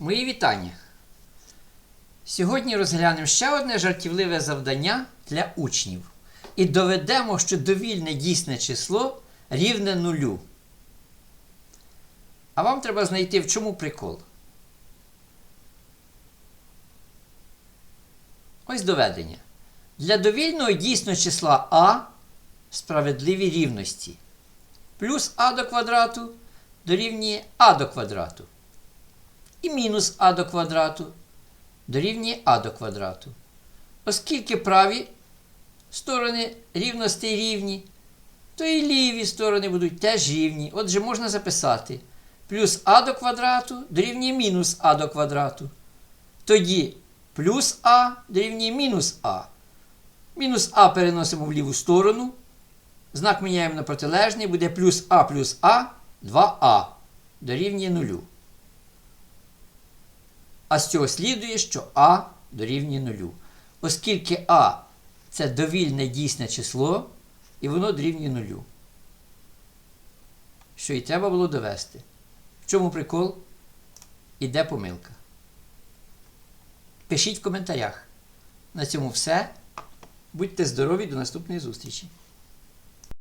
Мої вітання. Сьогодні розглянемо ще одне жартівливе завдання для учнів. І доведемо, що довільне дійсне число рівне нулю. А вам треба знайти, в чому прикол. Ось доведення. Для довільного дійсного числа А справедливі рівності. Плюс а до квадрату дорівнює а до квадрату. І мінус а до квадрату дорівнює а до квадрату. Оскільки праві сторони рівностей рівні, то і ліві сторони будуть теж рівні. Отже, можна записати плюс а до квадрату дорівнює мінус а до квадрату. Тоді плюс а дорівнює мінус а. Мінус а переносимо в ліву сторону. Знак міняємо на протилежний, буде плюс а плюс а 2а дорівнює нулю. А з цього слідує, що а дорівнює нулю. Оскільки а це довільне дійсне число, і воно дорівнює нулю. Що і треба було довести. В чому прикол? І де помилка? Пишіть в коментарях. На цьому все. Будьте здорові до наступної зустрічі!